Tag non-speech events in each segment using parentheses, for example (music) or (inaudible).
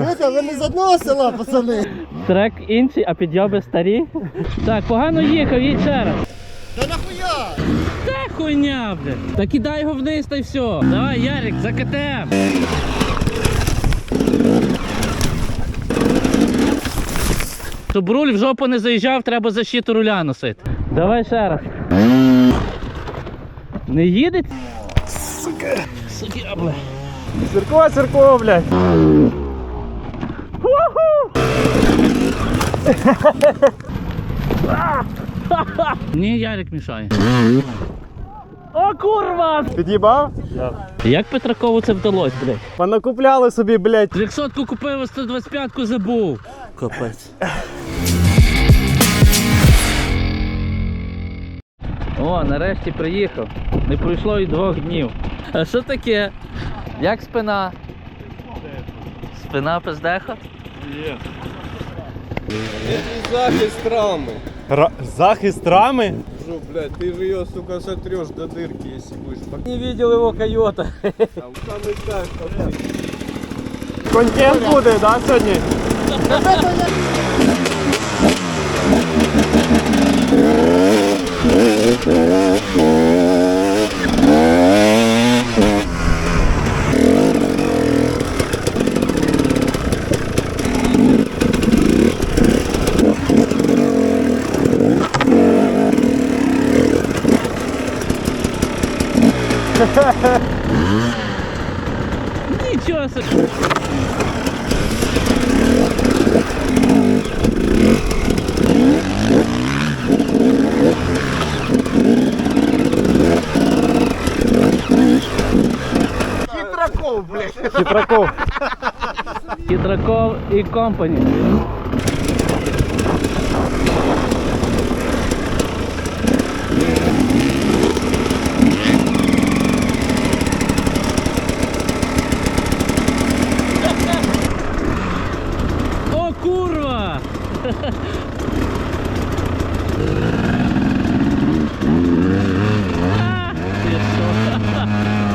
Вітя, ви не з одного села, пацани. Трек інший, а підйоби старі. Так, погано їхав, їдь ще раз. Та нахуя? Та хуйня, блядь. Та кидай його вниз та й все. Давай, Ярик, за КТМ. Щоб руль в жопу не заїжджав, треба защиту руля носити. Давай ще раз. Не їде? Сука. Сука, бля. Циркова, циркова, блядь. Ні, Ярик мішає. О, курва! Під'їбав? Як Петракову це вдалося, блядь? Понакупляли собі, блядь. 300 купив, а 125 забув. Капець. О, нарешті приїхав. Не пройшло і двох днів. А що таке? Як спина? Спина пиздеха? Захист рамы. Ра- Захист рами? Жу, блядь, ты же ее, сука, сотрешь до дырки, если будешь. Не видел его койота. Там самый кайф. Контент буде, да, сьогодні? Нічого собі. Хитраков. Хитраков і компані. О, курва! А, ти що?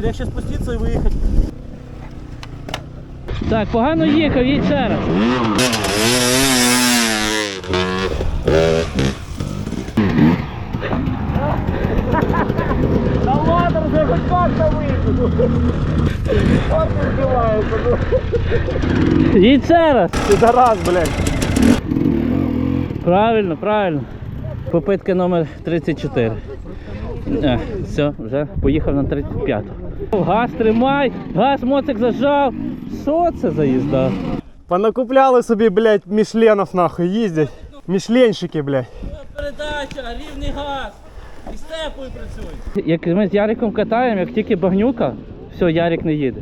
Короче, легче спуститься і виїхати. Так, погано їхав, їдь ще раз. Та ладно, вже хоч как-то виїхати. От не вбивається, ну. Їдь ще раз. Підарас, блядь. Правильно, правильно. Попитка номер 34. А, все, вже поїхав на 35. Газ тримай, газ моцик зажав. Що це за їзда? Понакупляли собі, блядь, мішленов нахуй їздять. Мішленщики, блядь. Передача, рівний газ. І степою працює. Як ми з Яриком катаємо, як тільки багнюка, все, Ярик не їде.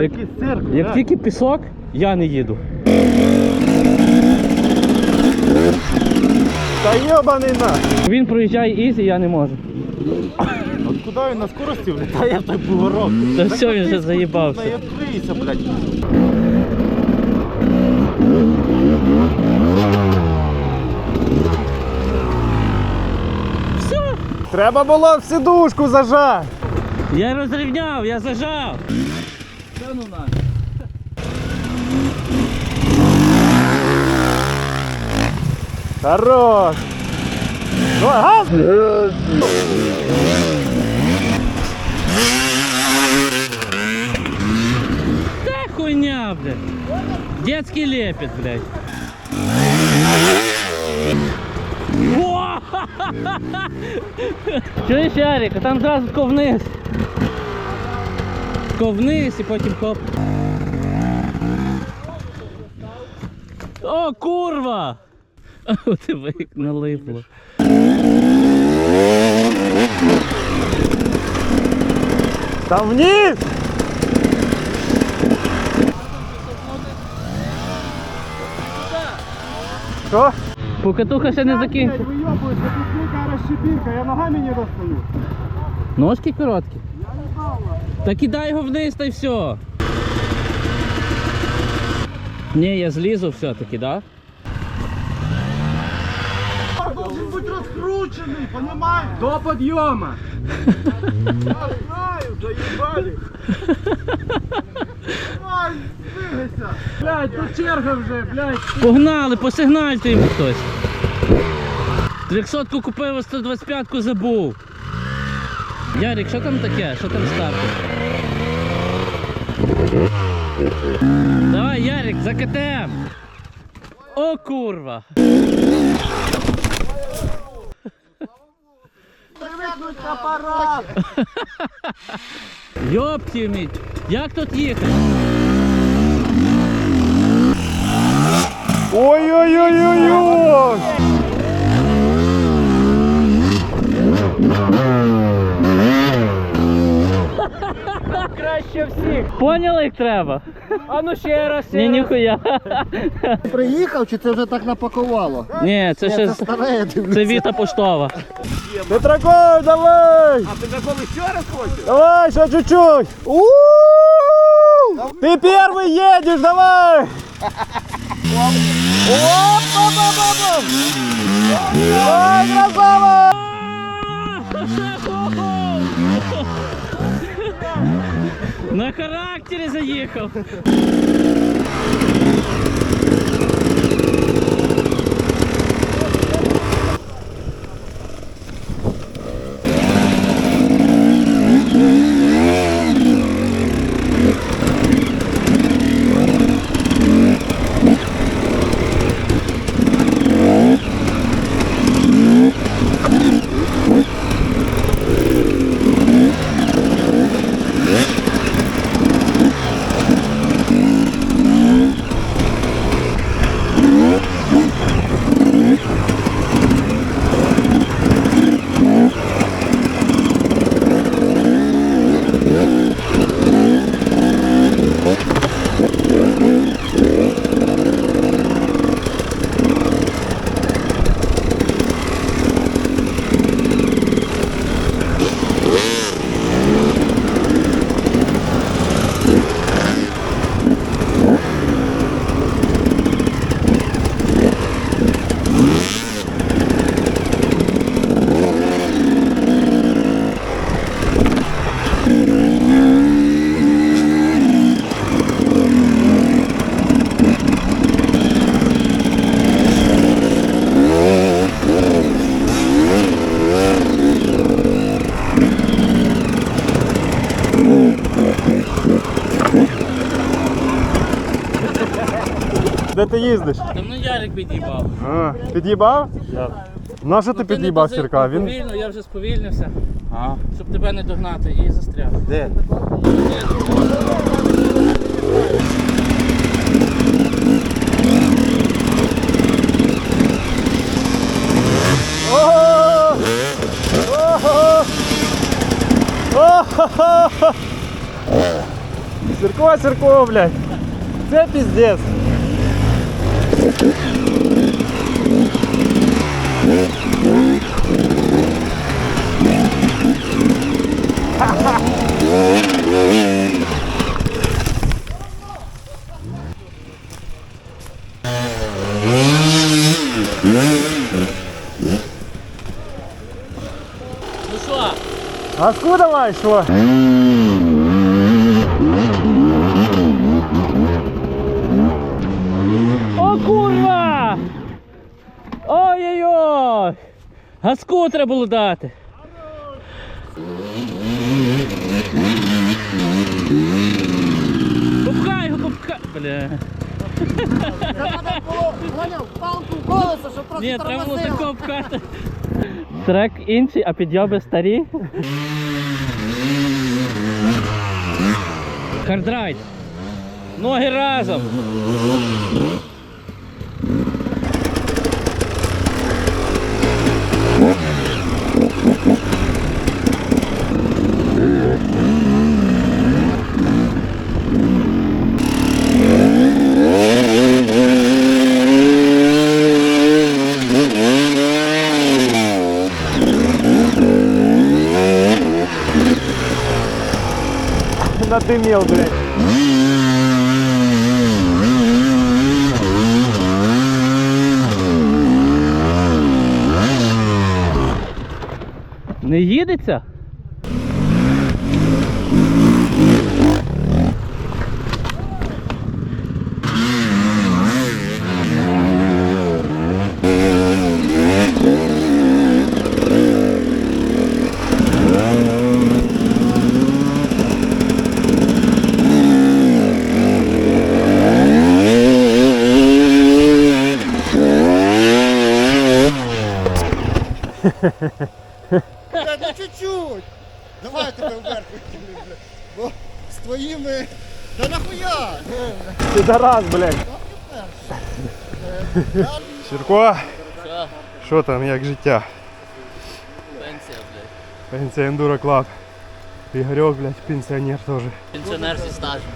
Як, цирк, як тільки пісок, я не їду. Та йобаний нахуй. Він проїжджає ізі, я не можу. Він на скорості влітає в той бугорок? Та все, він вже заїбався. відкрийся, блядь. Все. Треба було в сидушку зажати. Я розрівняв, я зажав. Та ну на. Хорош. Давай, газ! хуйня, блядь. Детский лепет, блядь. (laughs) О! Чуєш, Ярик, а там зразу тако вниз. Тако вниз і потім хоп. О, курва! О, тебе як налипло. Там вниз! Що? Покатуха ще не закінчила. Вийобуєш, яка розщепірка, я ногами не достаю. Ножки короткі. Я не знав. Та кидай його вниз та й все. Ні, я злізу все-таки, да? Накрученный, понимаешь? До подъема. Я знаю, заебали. Давай, двигайся. Блядь, тут черга вже, блядь. Погнали, посигнальте йому хтось. 300 купив, а 125 забув. Ярик, що там таке? Що там ставки? Давай, Ярик, за КТМ. О, курва. Привикнуть апарат. Йопті міть. (laughs) Як тут їхати? Ой-ой-ой-ой-ой. Краще всіх. Поняли, як треба? А ну ще раз. Ні, ніхуя. Приїхав чи це вже так напакувало? Ні, це Ні, ще це з- старе, я дивлюся. це Віта поштова. Петраков, давай! А ты такого еще раз хочешь? Давай, еще чуть-чуть! У-у-у! Ты первый едешь, давай! Оп-оп-оп-оп! Давай, красава! На характері заїхав. Ти їздиш? Та ну Ярик під'їбав. А, під'їбав? На що ти Ти під'їбав сірка? Він Повільно, я вже сповільнився, щоб тебе не догнати і застряг. де? Ого! Ого! Ого! Сірко, Сірко, блядь! Це піздець! Ну що? А скуда давай, що? О, курва! Ой-ой-ой! Газку треба було дати. Попхай його, попхай. Бля. Треба було, поняв, палку в колесо, щоб трохи Ні, треба було тормозило. тако пхати. Трек інший, а підйоби старі. Хардрайд. Ноги разом. дымел, блядь. Не їдеться? Блядь, ну чуть-чуть. Давай тебе вверх викину, блядь. Бо з твоїми... Да нахуя? Підарас, блядь. Сірко, що там, як життя? Пенсія, блядь. Пенсія Ендуро Клаб. Ігорьок, блядь, пенсіонер теж. Пенсіонер зі стажем.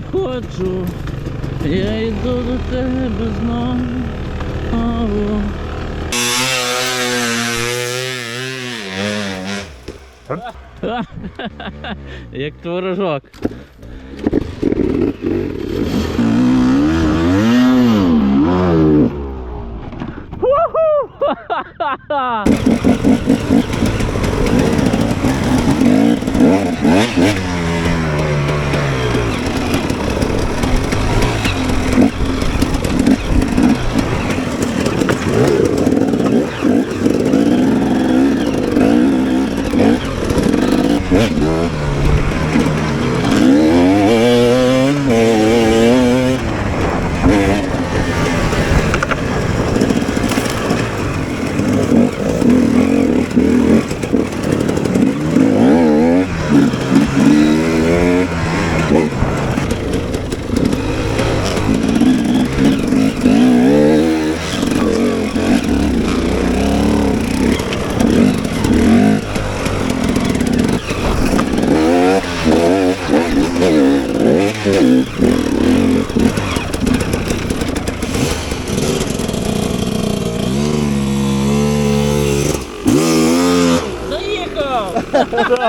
Приходжу, я йду до тебе знову. (laughs) Як творожок. (laughs)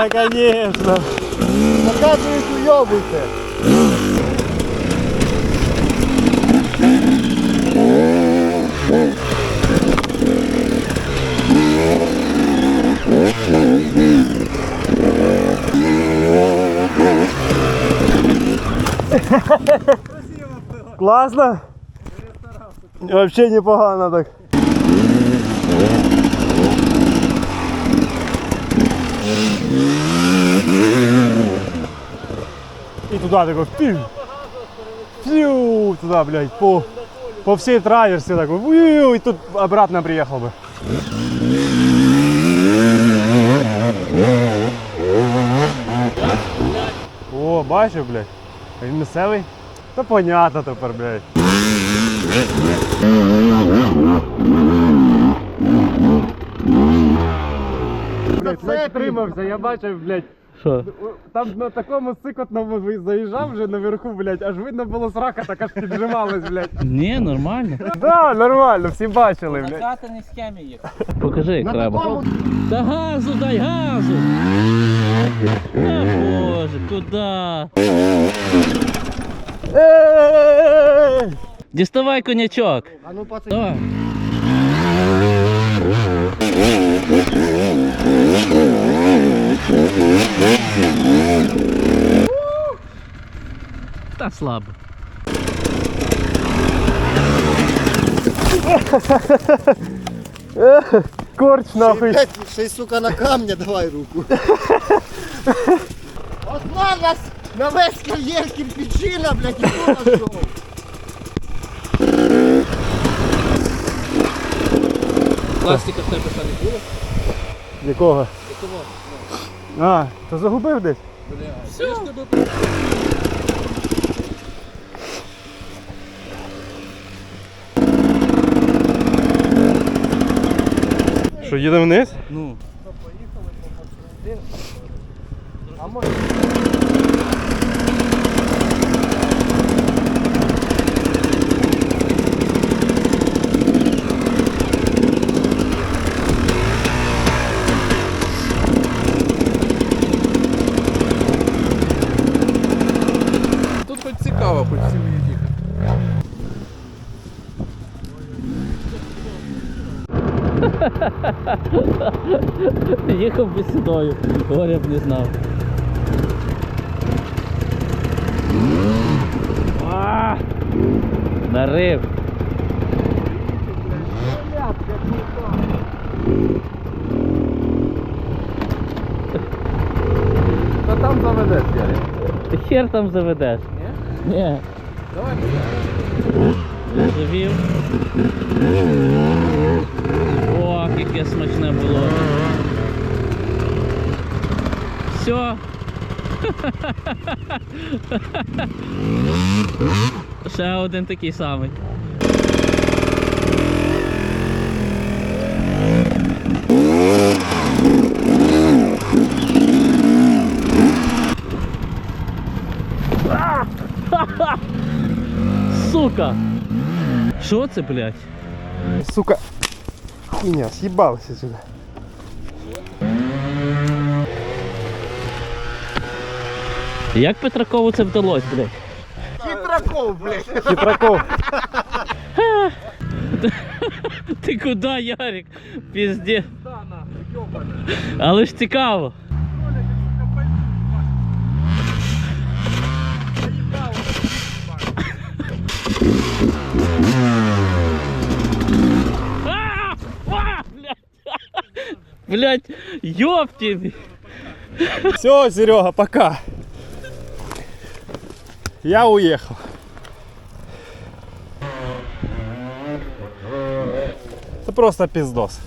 Конечно. Да, конечно. Наказывает, уебывайте. Классно? Вообще непогано так. И туда такой пиу, пиу, туда, блядь, по, по всей траверсе пиу, и тут обратно приехал бы. О, бачив, блядь. Він місцевий? Та понятно тепер, блядь. Блядь, затримався, я бачив, блядь. Що? Там на такому сикотному заїжджав вже наверху, блядь, аж видно було срака, так аж піджималась, блядь. Ні, нормально. Да, нормально, всі бачили, блядь. Накатаний схемі їхав. Покажи, як треба. Та газу дай газу! Боже, куди? Діставай конячок. А ну пацан. Давай. Та слабо. Корч нахуй. Блядь, ще й, сука, на камня давай руку. (laughs) Осман нас на весь кар'єр кирпичина, блядь, і хто нашов? Пластика в тебе що не було? Якого? А, то загубив десь? Що, їдемо вниз? Ну. Тут хоч цікаво, хоч всі їхати. Би сюдою, горя б не знав. А! Нарив. Та там заведеш, Ярик. Ти хер там заведеш. Ні? Ні. Давай. Завів. О, яке смачне було. Все. Ще один такий самий. Сука! Що це, блядь? Сука. Хуйня, съебался сюда. Як Петракову це вдалося, блядь? Хитраков, блядь. Хитраков. Ти куди, Ярик? Пізді. Але ж цікаво. Блядь, ёптин! Все, Серега, пока. Я уехал. Это просто пиздос.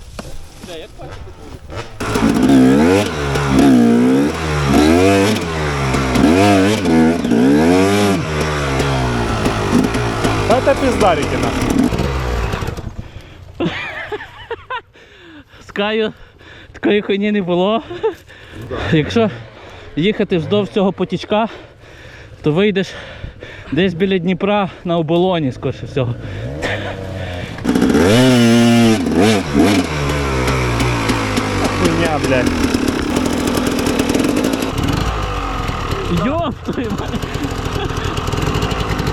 Это пиздарики нахуй. Скаю такої хуйні не було. Якщо їхати вздовж цього потічка, то вийдеш десь біля Дніпра на оболоні, скоріше всього. Хуйня, блядь. Ёб твою мать.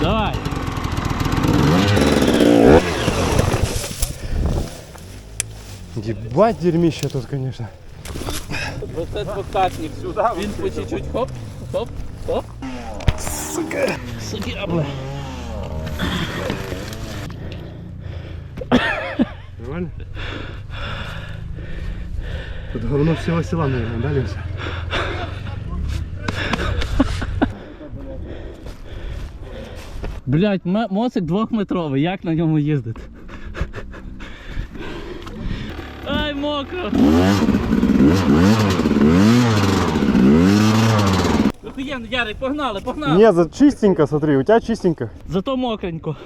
Давай. Ебать дерьмище тут, конечно. Оце двокатник. Він по чуть-чуть хоп, хоп, хоп. Сука. Сука, бля. Нормально? Тут говно всего села, наверное, да, Леся? Блять, моцик двохметровий, як на ньому їздити? Ай, мокро! Охуєнно, Ярик, погнали, погнали! Не, за чистенько, смотри, у тебя чистенько. Зато мокренько.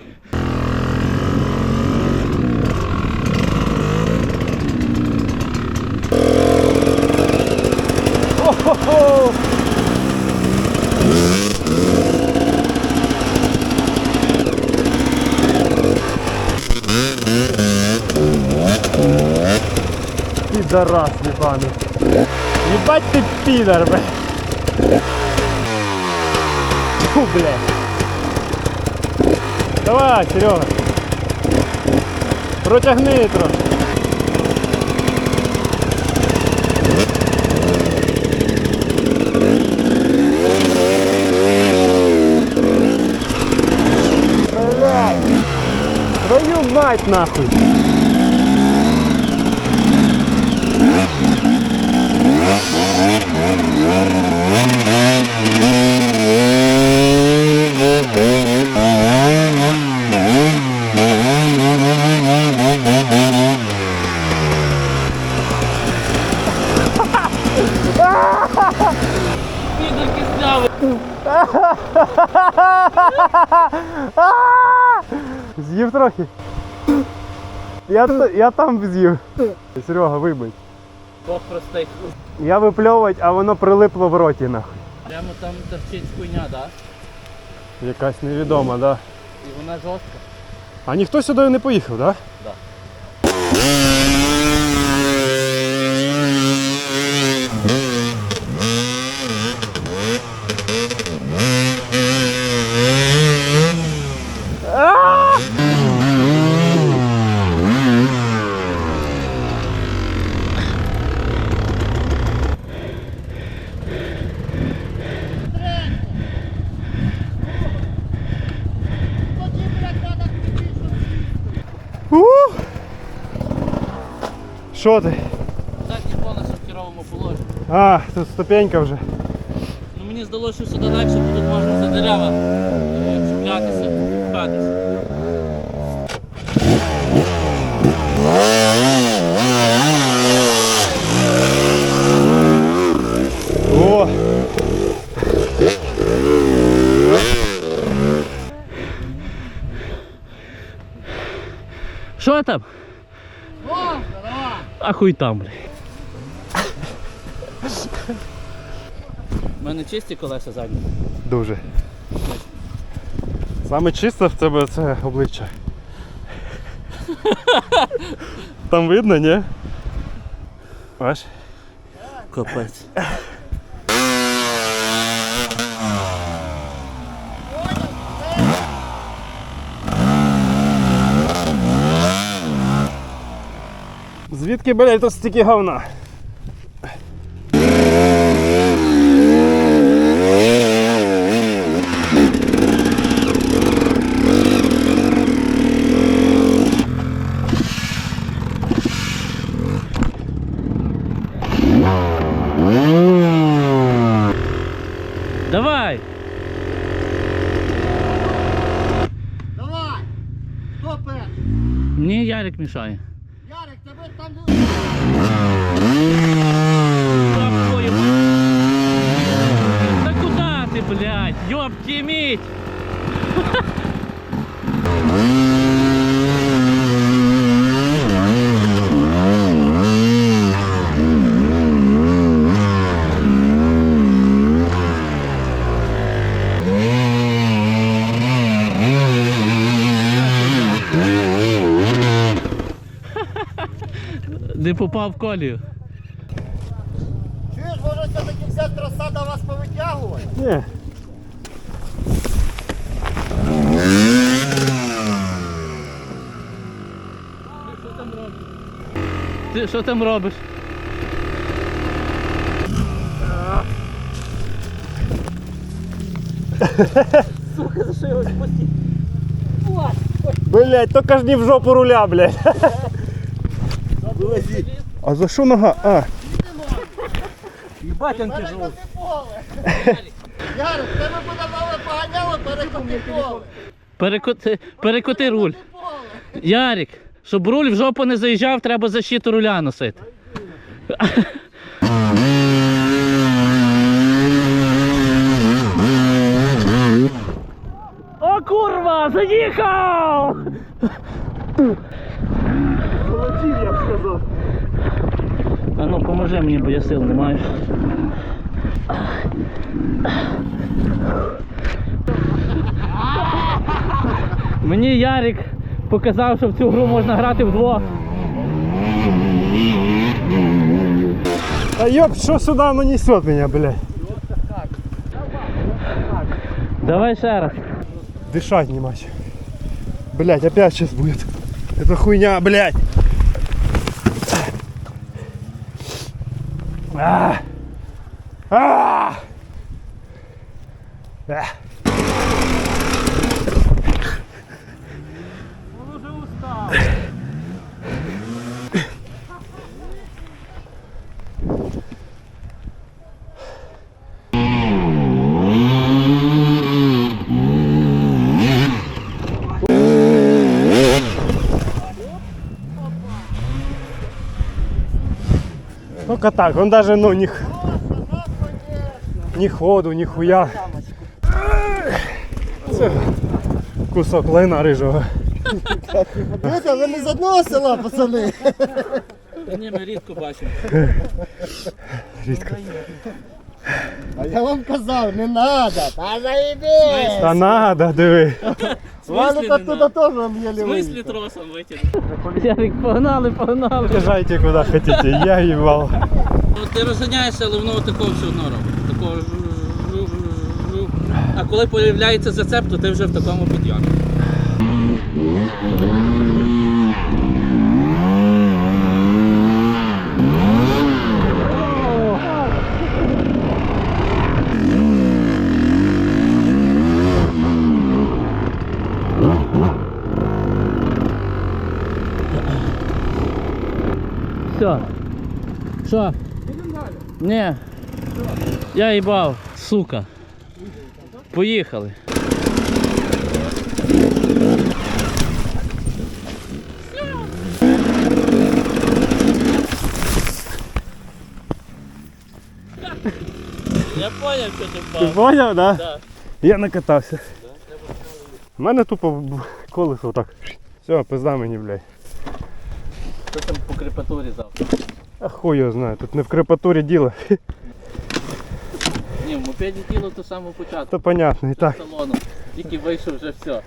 Пидорас ебаный. Ебать ты пидор, блядь. Фу, блядь. Давай, Серега. Протягни трохи. Твою мать нахуй. Підерки З'їв трохи. Я, я там з'їв. Серега, вибий. Бог простий. Я випльовувати, а воно прилипло в роті нахуй. Прямо там торчить хуйня, да? Якась невідома, да. І вона жорстка. А ніхто сюди не поїхав, да? Да. Що ти? Задній повністю в керовому положенні. А, тут ступенька вже. Ну мені здалося, що сюди легше, бо тут можна за дерева е, чіплятися, пхатися. О! Що там? А хуй там. У мене чисті колеса задні. Дуже. Саме чисте в тебе це обличчя. Там видно, ні? Бач? Капець. Звідки, блядь, тут стільки говна? Попав в колію. Чуєш, може все-таки вся траса до вас повитягувати? Ні. Ти що там робиш? Сука, за що його спустить? Блять, только ж не в жопу руля, (laughs) блядь. А за що нога? А, живуть. Перекоти поле! Ярик, тебе нове поганяло, перекоти поле! Перекоти, перекоти руль. Ярик, щоб руль в жопу не заїжджав, треба защиту руля носити. О, курва, заїхав! я б сказав. А ну поможи мені, бо я сил не маю. Мені Ярик показав, що в цю гру можна грати вдвох. А ёб, что сюда оно несет меня, блядь? Давай ще раз. Дышать не мать. Блядь, опять сейчас будет. Это хуйня, блядь. А! А! А! Только так, он даже, ну, них. ні ходу, ні хуя. Це кусок лайна рижого. Дивіться, ви не з одного села, пацани. Та ні, ми рідко бачимо. Рідко. А я вам казав, не надо. Та заїбись. Та надо, диви. Валик оттуда теж вам В смысле смислі тросом витягнув? Ярик, погнали, погнали. Езжайте куди хотите, я ебал. Ну, ти розганяєшся, але воно такого все одно робить. Такого. А коли появляється зацеп, то ти вже в такому підйомі. Все. Що? Ні. Я їбав, сука. Поїхали. Я поняв, що ти Ти впав. поняв, да? Да. Я накатався. У мене тупо колесо отак. Все, пизда мені, блядь. Що там по крепатурі завтра? А хуй його знаю, тут не в крепатурі діло. Ні, в мопеді діло то саме початку. То понятно, і так. Салону. Тільки вийшов вже все.